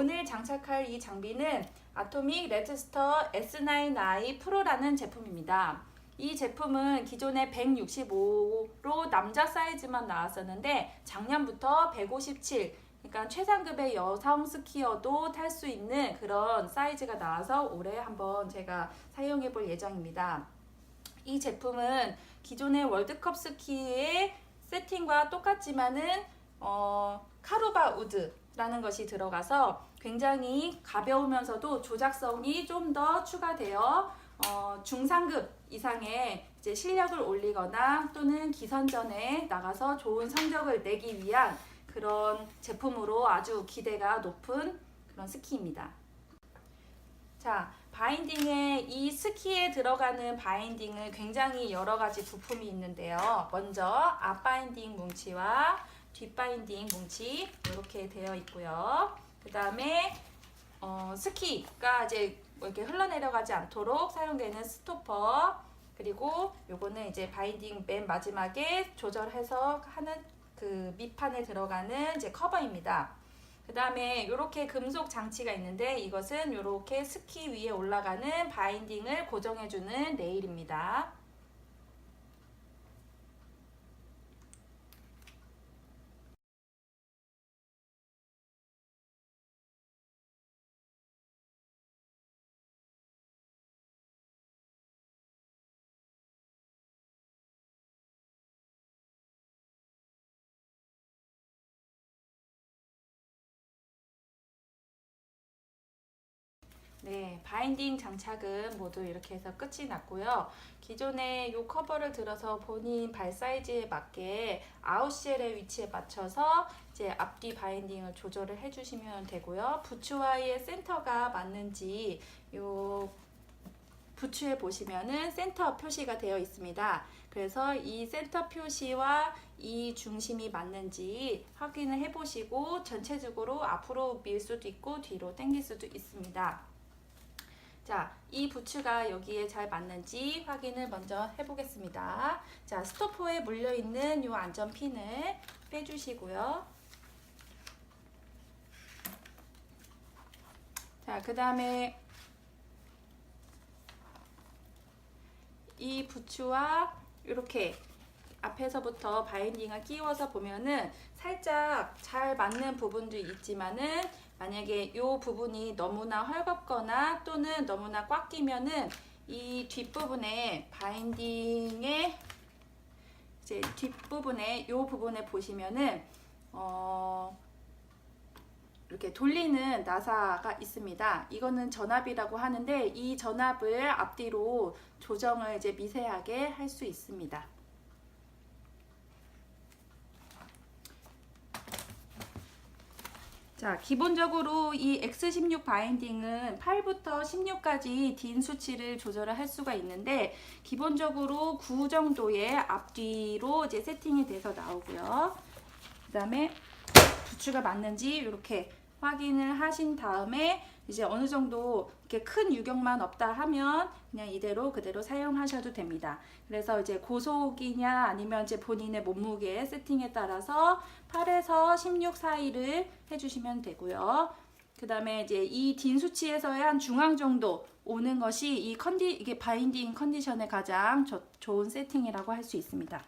오늘 장착할 이 장비는 아토믹 레드스터 S9i 프로라는 제품입니다. 이 제품은 기존에 165로 남자 사이즈만 나왔었는데 작년부터 157 그러니까 최상급의 여성 스키어도 탈 수 있는 그런 사이즈가 나와서 올해 한번 제가 사용해 볼 예정입니다. 이 제품은 기존의 월드컵 스키의 세팅과 똑같지만은 어, 카루바 우드 라는 것이 들어가서 굉장히 가벼우면서도 조작성이 좀 더 추가되어 어, 중상급 이상의 이제 실력을 올리거나 또는 기선전에 나가서 좋은 성적을 내기 위한 그런 제품으로 아주 기대가 높은 그런 스키입니다. 자, 바인딩에 이 스키에 들어가는 바인딩은 굉장히 여러 가지 부품이 있는데요. 먼저 앞 바인딩 뭉치와 뒷 바인딩 뭉치 이렇게 되어 있고요. 그 다음에 어, 스키가 이제 뭐 이렇게 흘러내려가지 않도록 사용되는 스토퍼 그리고 요거는 이제 바인딩 맨 마지막에 조절해서 하는 그 밑판에 들어가는 이제 커버입니다. 그 다음에 이렇게 금속 장치가 있는데 이것은 이렇게 스키 위에 올라가는 바인딩을 고정해주는 레일입니다. 네, 바인딩 장착은 모두 이렇게 해서 끝이 났고요. 기존에 이 커버를 들어서 본인 발 사이즈에 맞게 아웃쉘의 위치에 맞춰서 이제 앞뒤 바인딩을 조절을 해주시면 되고요. 부츠와의 센터가 맞는지 요 부츠에 보시면은 센터 표시가 되어 있습니다. 그래서 이 센터 표시와 이 중심이 맞는지 확인을 해보시고 전체적으로 앞으로 밀 수도 있고 뒤로 당길 수도 있습니다. 자, 이 부츠가 여기에 잘 맞는지 확인을 먼저 해보겠습니다. 자, 스토퍼에 물려있는 이 안전핀을 빼주시고요. 자, 그 다음에 이 부츠와 이렇게 앞에서부터 바인딩을 끼워서 보면은 살짝 잘 맞는 부분도 있지만은 만약에 이 부분이 너무나 헐겁거나 또는 너무나 꽉 끼면은 이 뒷부분에 바인딩의 이제 뒷부분에 이 부분에 보시면은 어 이렇게 돌리는 나사가 있습니다. 이거는 전압이라고 하는데 이 전압을 앞뒤로 조정을 이제 미세하게 할 수 있습니다. 자, 기본적으로 이 X16 바인딩은 8부터 16까지 딘 수치를 조절을 할 수가 있는데 기본적으로 9 정도의 앞뒤로 이제 세팅이 돼서 나오고요. 그다음에 부츠가 맞는지 이렇게 확인을 하신 다음에 이제 어느 정도 이렇게 큰 유격만 없다 하면 그냥 이대로 그대로 사용하셔도 됩니다. 그래서 이제 고속이냐 아니면 이제 본인의 몸무게 세팅에 따라서 8에서 16 사이를 해주시면 되고요. 그 다음에 이제 이 딘 수치에서의 한 중앙 정도 오는 것이 이 컨디 이게 바인딩 컨디션의 가장 저, 좋은 세팅이라고 할 수 있습니다.